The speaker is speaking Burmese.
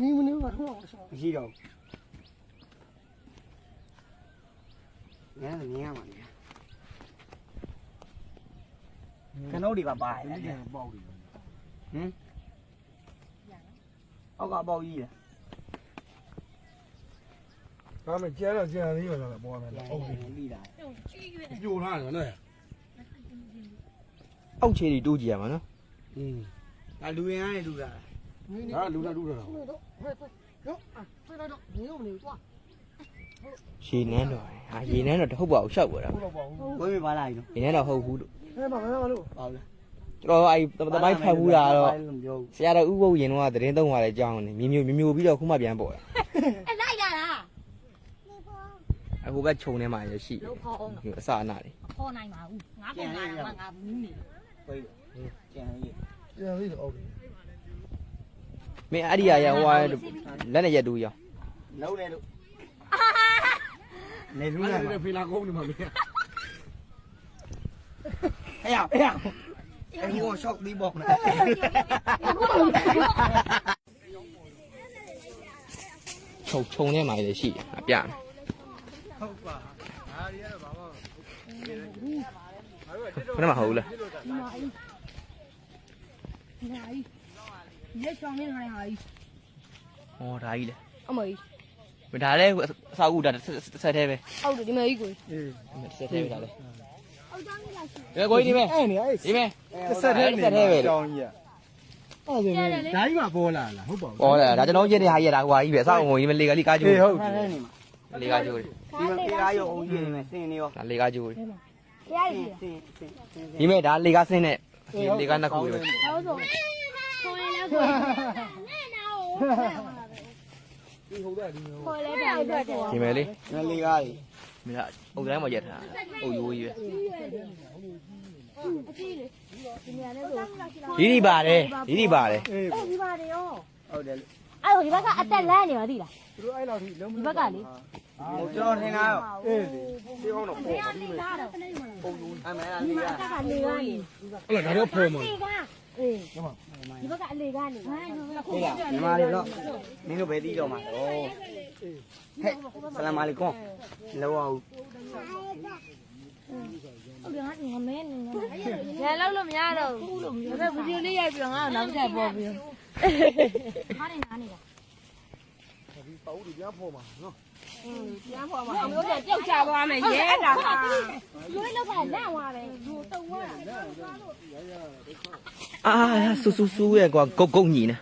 နီးမနေဘူးတော့ဆိုမရှိတော့ငါလည်းမြင်ရမှာလေခဏုတ်တွေပါပါလေဟင်ပေါက်တယ်အောက်ကပေါက်ကြီးလေဒါမှကျဲတော့ကျန်သေးရောလားပေါ်မယ်လားဟုတ်ပြီပြီးတာပြိုထားတယ်နော်အောက်ခြေတွေတိုးကြည့်ရမှာနော်อืมဒါလူရင်အားနဲ့လူတာလား နေနေဟာလူလာလူလာတာဟုတ်ရောဆွဲလိုက်တော့မင်းတို့မနေဘူးသွားရေနန်းတော့ဟာရေနန်းတော့တဟုတ်ပါဘူးရှောက်ပါတာဟုတ်ပါဘူးဝေးမပါလာရင်ရေနန်းတော့ဟုတ်ဘူးလို့ဟဲ့မမမလို့ပါဘူးလားကျွန်တော်အဲ့တမိုင်းဖတ်ဘူးတာတော့ဆရာတော်ဥပုပ်ရင်တော့သတင်းသုံးပါတယ်ကြောင်းနေမြေမျိုးမြေမျိုးပြီးတော့ခုမှပြန်ပေါ်တာအဲ့လိုက်လာတာအခုပဲခြုံထဲမှာရရှိလို့ခေါ်အောင်အစာအနာလေးခေါ်နိုင်ပါဘူးငါပေါ်လာတာငါမူးနေပြီကျန်ရည်ကျန်ရည်တော့ဟုတ်ပြီ မင်းအဲ့ဒီအရာဟိုလက်နဲ့ရက်တူးရောလုံးနေလို့နေဘူးလားအဲ့ဒါဖီလာကုန်းနေမှာမင်းဟဲ့ဟဲ့အဲ့ဒီကိုရှော့ဒီဘောက်နော်ခြုံခြုံထဲမှာလည်းရှိအပြဟုတ်ပါဟာဒီကတော့ဘာမှမဟုတ်ဘူးဘယ်မှာဟုတ်လဲဒီမှာအဲ့ဒီ လက်ချောင်းနေထားတဲ့ဟာကြီးဟောဒါကြီးလေအမကြီးမဒါလည်းအစာကူဒါဆက်သေးပဲဟုတ်တယ်ဒီမကြီးကိုအေးဆက်သေးပဲဒါလေဟုတ်တယ်လားရှိတယ်ကိုကြီးဒီမဲအဲ့နေအဲ့ဒီမဲဆက်သေးနေတယ်ကြောင်းကြီးอ่ะအဲ့ဒါလေဓာကြီးမှာပေါ်လာလားဟုတ်ပါဘူးပေါ်လာဒါကျွန်တော်ရဲ့တဲ့ဟာကြီးရတာဟိုဟာကြီးပဲအစာငုံကြီးမလေကလေးကားကျိုးဟုတ်တယ်လေကားကျိုးဒီမှာလေကားရောအုံးကြီးနေမယ်စင်နေရောဒါလေကားကျိုးဒီမဲဒါလေကားစင်းနဲ့လေကားနှစ်ခုပဲဟုတ်ဆို နဲ့ကိုနဲ့နာကိုဒီဟုတ်တယ်ဒီမျိုးခေါ်လဲတော့တော့တယ်ဒီမယ်လေးငယ်လေးကားကြီးမင်းကအုပ်တိုင်းမှာရက်ထားအုပ်ရိုးကြီးပဲဒီဒီပါတယ်ဒီဒီပါတယ်အေးဒီပါတယ်ရောဟုတ်တယ်အဲ့ဒီဘက်ကအတက်လန်းနေပါသိလားသူတို့အဲ့လောက်ထိလုံးမဒီဘက်ကလေဟုတ်ကျွန်တော်ထင်တာရောအေးဒီဟောင်းတော့ပေါ်ပါဒီမှာပုံလုံးအမေအဲ့ဒါလေးကအဲ့ဒါတော့ပေါ်မှာအေးဟုတ်ပါ ဒီဘက်ကအလေကနေဟေးလားညီမလေးတော့မင်းတို့ပဲတီးတော့မှာတော့ဟဲ့ဆလာမအလัยကွမ်လောအောင်ဟုတ်တယ်ငါငမဲနေနေရလောက်လို့မရတော့ဘူးလို့ဒါပေမဲ့ဗီဒီယိုလေးရိုက်ပြီးတော့ငါ့ကိုနောက်ထပ်ပေါ်ပြီးဟာနေနားနေတာဒီပေါ့ဒီပြန်ဖော်မှာနော်ပြန်ပေါ်မှာအမျိုးတွေပြုတ်ချသွားမယ်ရဲတာဟာလွိလောက်ကလန့်သွားတ ယ်သူတုံသွားတာအာဆူဆူဆူရဲ့ကွာဂုတ်ဂုတ်ညီနေ